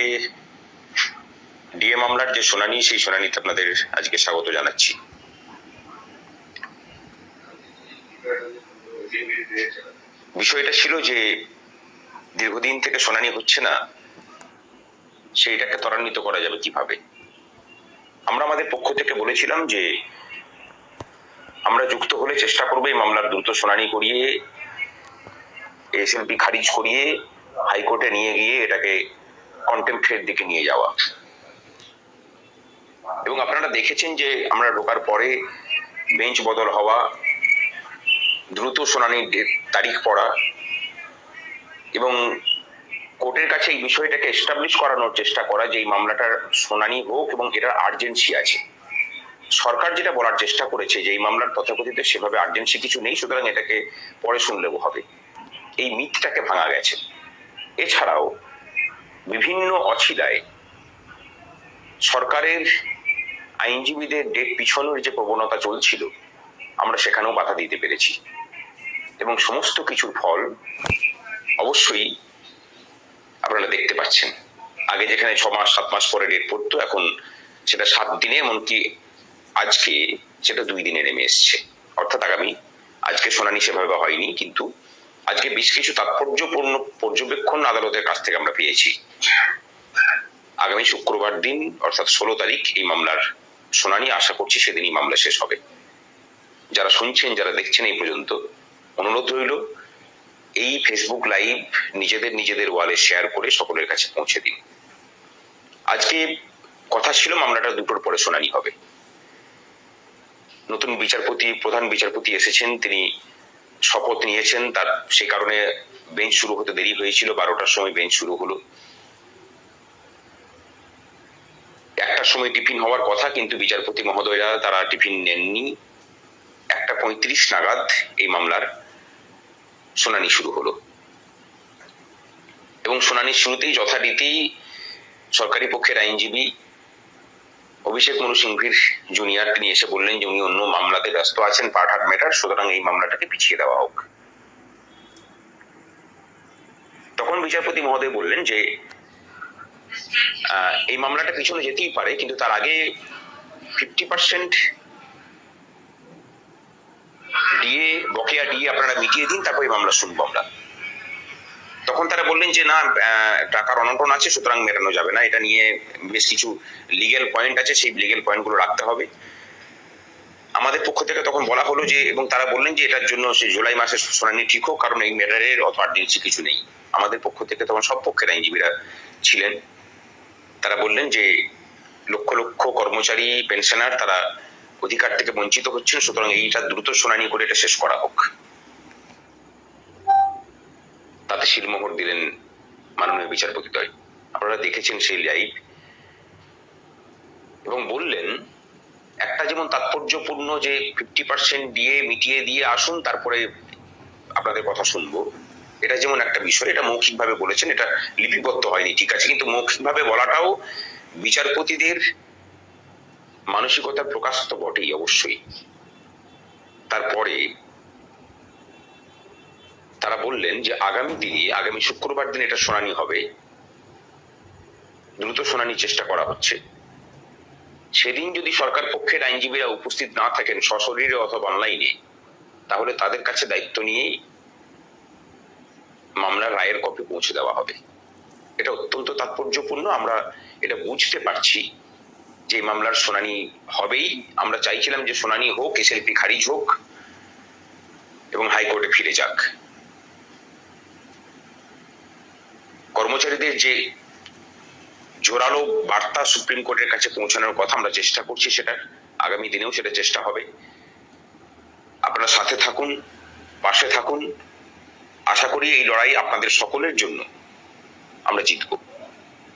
এ DA মামলার যে শুনানি, সেই শুনানিতে আপনাদের আজকে স্বাগত জানাচ্ছি। বিষয়টা ছিল যে, দীর্ঘদিন থেকে শুনানি হচ্ছে না, সেইটাকে ত্বরান্বিত করা যাবে কীভাবে? আমরা আমাদের পক্ষ থেকে বলেছিলাম যে, আমরা যুক্ত হলে চেষ্টা করব এই মামলার দ্রুত শুনানি করিয়ে এসএলপি খারিজ করিয়ে, হাইকোর্টে নিয়ে গিয়ে এটাকে কন্টেম্পের দিকে নিয়ে যাওয়া। এবং আপনারা দেখেছেন যে আমরা ঢোকার পরে বেঞ্চ বদল হওয়া, দ্রুত শুনানির ডেট- তারিখ পড়া এবং কোর্টের কাছে এই বিষয়টাকে এস্টাবলিশ করানোর চেষ্টা করা যে এই মামলাটার শুনানি হোক এবং এটার আর্জেন্সি আছে। সরকার যেটা বলার চেষ্টা করেছে যে এই মামলার তথাকথিত সেভাবে আর্জেন্সি কিছু নেই, সুতরাং এটাকে পরে শুনলেও হবে। এই মিথটাকে ভাঙা গেছে। এছাড়াও বিভিন্ন অছিলায় সরকারের আইনজীবীদের ডেট পিছনের যে প্রবণতা চলছিল, আমরা সেখানেও বাধা দিতে পেরেছি। এবং সমস্ত কিছুর ফল অবশ্যই আপনারা দেখতে পাচ্ছেন। আগে যেখানে ছ মাস, সাত মাস পরে ডেট পড়তো, এখন সেটা সাত দিনে, এমনকি আজকে সেটা দুই দিনে নেমে এসছে। অর্থাৎ আগামী, আজকে শুনানি সেভাবে হয়নি, কিন্তু আজকে বেশ কিছু তাৎপর্যপূর্ণ পর্যবেক্ষণ আদালতের কাছ থেকে আমরা পেয়েছি। আগামী শুক্রবার দিন, অর্থাৎ ষোলো তারিখ, এই মামলার শুনানি, আশা করছি সেদিনই মামলা শেষ হবে। যারা শুনছেন, যারা দেখছেন এই পর্যন্ত, অনুরোধ রইল, এই ফেসবুক লাইভ নিজেদের নিজেদের ওয়ালে শেয়ার করে সকলের কাছে পৌঁছে দিন। আজকে কথা ছিল মামলাটা দুটোর পরে শুনানি হবে। নতুন বিচারপতি, প্রধান বিচারপতি এসেছেন, তিনি শপথ নিয়েছেন, তার সেই কারণে বেঞ্চ শুরু হতে দেরি হয়েছিল, বারোটার সময় বেঞ্চ শুরু হলো। একটার সময় টিফিন হওয়ার কথা, কিন্তু বিচারপতি মহোদয়রা তারা টিফিন নেননি। একটা পঁয়ত্রিশ নাগাদ এই মামলার শুনানি শুরু হলো। এবং শুনানির শুরুতেই যথারীতি সরকারি পক্ষের আইনজীবী অভিষেক মনু সিংভির জুনিয়র তিনি এসে বললেন যে উনি অন্য মামলাতে ব্যস্ত আছেন, পার্ট হার্ট ম্যাটার, সুতরাং এই মামলাটাকে পিছিয়ে দেওয়া হোক। তখন বিচারপতি মহোদয় বললেন যে এই মামলাটা পিছনে যেতেই পারে, কিন্তু তার আগে ফিফটি পার্সেন্ট দিয়ে বকেয়া দিয়ে আপনারা মিটিয়ে দিন, তারপর এই মামলা শুনব আমরা। তখন তারা বললেন যে, না টাকার অনটন আছে, সুতরাং মেটানো যাবে না। এটা নিয়ে বেশ কিছু লিগেল পয়েন্ট আছে, সেই লিগেল পয়েন্টগুলো রাখতে হবে। আমাদের পক্ষ থেকে তখন বলা হলো যে, এবং তারা বললেন যে, এটার জন্য সে জুলাই মাসে শুনানি ঠিক হোক, কারণ এই ম্যাটারের অত আর্জেন্সি কিছু নেই। আমাদের পক্ষ থেকে তখন সব পক্ষের আইনজীবীরা ছিলেন। তারা বললেন যে, লক্ষ লক্ষ কর্মচারী পেনশনার তারা অধিকার থেকে বঞ্চিত হচ্ছেন, সুতরাং এইটা দ্রুত শুনানি করে এটা শেষ করা হোক। শিলমোহর দিলেন মাননীয় বিচারপতিদ্বয় আপনারা দেখেছেন সেই লাইভ এবং বললেন, একটা যেমন তাৎপর্যপূর্ণ যে ফিফটি পার্সেন্ট দিয়ে মিটিয়ে দিয়ে আসুন, তারপরে আপনাদের কথা শুনব। এটা যেমন একটা বিষয়, এটা মৌখিকভাবে বলেছেন, এটা লিপিবদ্ধ হয়নি, ঠিক আছে। কিন্তু মৌখিকভাবে বলাটাও বিচারপতিদের মানসিকতার প্রকাশ তো বটেই অবশ্যই। তারপরে তারা বললেন যে আগামী দিনে আগামী শুক্রবার দিন এটা শুনানি হবে। দ্রুত শুনানির চেষ্টা করা হচ্ছে। সেদিন যদি সরকার পক্ষের আইনজীবীরা উপস্থিত না থাকেন সশরীরে অথবা অনলাইনে, তাহলে তাদের কাছে দায়িত্ব নিয়েই মামলার রায়ের কপি পৌঁছে দেওয়া হবে। এটা অত্যন্ত তাৎপর্যপূর্ণ, আমরা এটা বুঝতে পারছি যে মামলার শুনানি হবেই। আমরা চাইছিলাম যে শুনানি হোক, এসএলপি খারিজ হোক এবং হাইকোর্টে ফিরে যাক। কর্মচারীদের যে জোরালো বার্তা সুপ্রিম কোর্টের কাছে পৌঁছানোর কথা আমরা চেষ্টা করছি, সেটা আগামী দিনেও সেটা চেষ্টা হবে। আপনারা সাথে থাকুন, পাশে থাকুন। আশা করি এই লড়াই আপনাদের সকলের জন্য আমরা জিতবো।